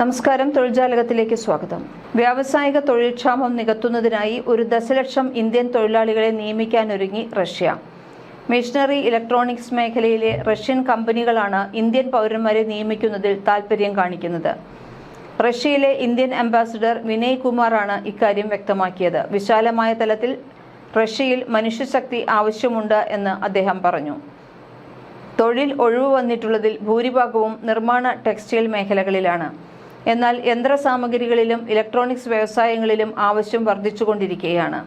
നമസ്കാരം. തൊഴിൽജാലകത്തിലേക്ക് സ്വാഗതം. വ്യാവസായിക തൊഴിൽക്ഷാമം നികത്തുന്നതിനായി ഒരു ദശലക്ഷം ഇന്ത്യൻ തൊഴിലാളികളെ നിയമിക്കാനൊരുങ്ങി റഷ്യ. മെഷീനറി ഇലക്ട്രോണിക്സ് മേഖലയിലെ റഷ്യൻ കമ്പനികളാണ് ഇന്ത്യൻ പൗരന്മാരെ നിയമിക്കുന്നതിൽ താൽപര്യം കാണിക്കുന്നത്. റഷ്യയിലെ ഇന്ത്യൻ അംബാസിഡർ വിനയ് കുമാറാണ് ഇക്കാര്യം വ്യക്തമാക്കിയത്. വിശാലമായ തലത്തിൽ റഷ്യയിൽ മനുഷ്യശക്തി ആവശ്യമുണ്ട് എന്ന് അദ്ദേഹം പറഞ്ഞു. തൊഴിൽ ഒഴിവ് വന്നിട്ടുള്ളതിൽ ഭൂരിഭാഗവും നിർമ്മാണ ടെക്സ്റ്റൈൽ മേഖലകളിലാണ്. എന്നാൽ യന്ത്രസാമഗ്രികളിലും ഇലക്ട്രോണിക്സ് വ്യവസായങ്ങളിലും ആവശ്യം വർദ്ധിച്ചുകൊണ്ടിരിക്കുകയാണ്.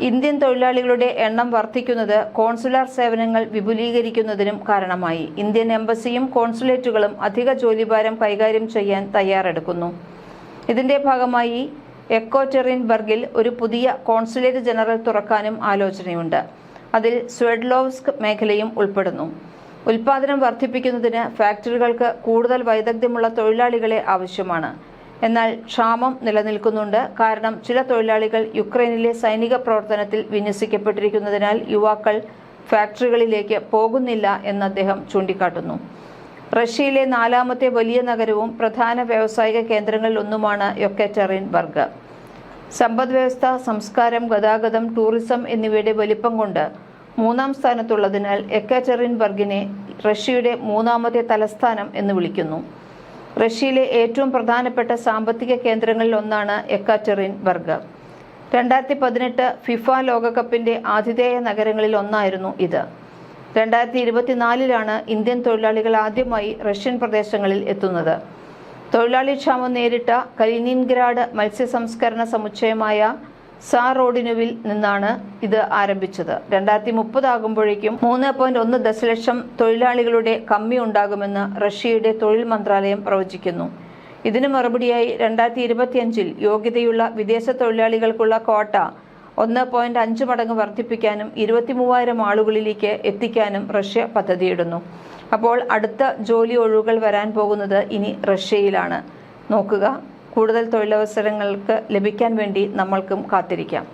ഇന്ത്യൻ തൊഴിലാളികളുടെ എണ്ണം വർദ്ധിക്കുന്നത് കോൺസുലാർ സേവനങ്ങൾ വിപുലീകരിക്കുന്നതിനും കാരണമായി. ഇന്ത്യൻ എംബസിയും കോൺസുലേറ്റുകളും അധിക ജോലിഭാരം കൈകാര്യം ചെയ്യാൻ തയ്യാറെടുക്കുന്നു. ഇതിന്റെ ഭാഗമായി എക്കോറ്റെറിൻബർഗിൽ ഒരു പുതിയ കോൺസുലേറ്റ് ജനറൽ തുറക്കാനും ആലോചനയുണ്ട്. അതിൽ സ്വെഡ്ലോവ്സ്ക് മേഖലയും ഉൾപ്പെടുന്നു. ഉൽപാദനം വർദ്ധിപ്പിക്കുന്നതിന് ഫാക്ടറികൾക്ക് കൂടുതൽ വൈദഗ്ധ്യമുള്ള തൊഴിലാളികളെ ആവശ്യമാണ്. എന്നാൽ ക്ഷാമം നിലനിൽക്കുന്നുണ്ട്. കാരണം ചില തൊഴിലാളികൾ യുക്രൈനിലെ സൈനിക പ്രവർത്തനത്തിൽ വിന്യസിക്കപ്പെട്ടിരിക്കുന്നതിനാൽ യുവാക്കൾ ഫാക്ടറികളിലേക്ക് പോകുന്നില്ല എന്ന് അദ്ദേഹം ചൂണ്ടിക്കാട്ടുന്നു. റഷ്യയിലെ നാലാമത്തെ വലിയ നഗരവും പ്രധാന വ്യാവസായിക കേന്ദ്രങ്ങളിലൊന്നുമാണ് യൊക്കെറ്ററിൻബർഗ് സമ്പദ് സമ്പദ്വ്യവസ്ഥ സംസ്കാരം ഗതാഗതം ടൂറിസം എന്നിവയുടെ വലിപ്പം കൊണ്ട് മൂന്നാം സ്ഥാനത്തുള്ളതിനാൽ എക്കറ്ററിൻബർഗിനെ റഷ്യയുടെ മൂന്നാമത്തെ തലസ്ഥാനം എന്ന് വിളിക്കുന്നു. റഷ്യയിലെ ഏറ്റവും പ്രധാനപ്പെട്ട സാമ്പത്തിക കേന്ദ്രങ്ങളിൽ ഒന്നാണ് എക്കാറ്ററിൻബർഗ് രണ്ടായിരത്തി പതിനെട്ട് ഫിഫ ലോകകപ്പിന്റെ ആതിഥേയ നഗരങ്ങളിൽ ഒന്നായിരുന്നു ഇത്. രണ്ടായിരത്തി ഇരുപത്തിനാലിലാണ് ഇന്ത്യൻ തൊഴിലാളികൾ ആദ്യമായി റഷ്യൻ പ്രദേശങ്ങളിൽ എത്തുന്നത്. തൊഴിലാളി ക്ഷാമം നേരിട്ട കലിനിൻഗ്രാഡ് മത്സ്യസംസ്കരണ സമുച്ചയമായ സാ റോഡിനുവിൽ നിന്നാണ് ഇത് ആരംഭിച്ചത്. രണ്ടായിരത്തി മുപ്പതാകുമ്പോഴേക്കും മൂന്ന് പോയിന്റ് ഒന്ന് ദശലക്ഷം തൊഴിലാളികളുടെ കമ്മി ഉണ്ടാകുമെന്ന് റഷ്യയുടെ തൊഴിൽ മന്ത്രാലയം പ്രവചിക്കുന്നു. ഇതിന് മറുപടിയായി രണ്ടായിരത്തി ഇരുപത്തിയഞ്ചിൽ യോഗ്യതയുള്ള വിദേശ തൊഴിലാളികൾക്കുള്ള കോട്ട ഒന്ന് പോയിന്റ് അഞ്ച് മടങ്ങ് വർദ്ധിപ്പിക്കാനും ഇരുപത്തി മൂവായിരം ആളുകളിലേക്ക് എത്തിക്കാനും റഷ്യ പദ്ധതിയിടുന്നു. അപ്പോൾ അടുത്ത ജോലി ഒഴിവുകൾ വരാൻ പോകുന്നത് ഇനി റഷ്യയിലാണ്. നോക്കുക. കൂടുതൽ തൊഴിലവസരങ്ങൾക്ക് ലഭിക്കാൻ വേണ്ടി നമ്മൾക്കും കാത്തിരിക്കാം.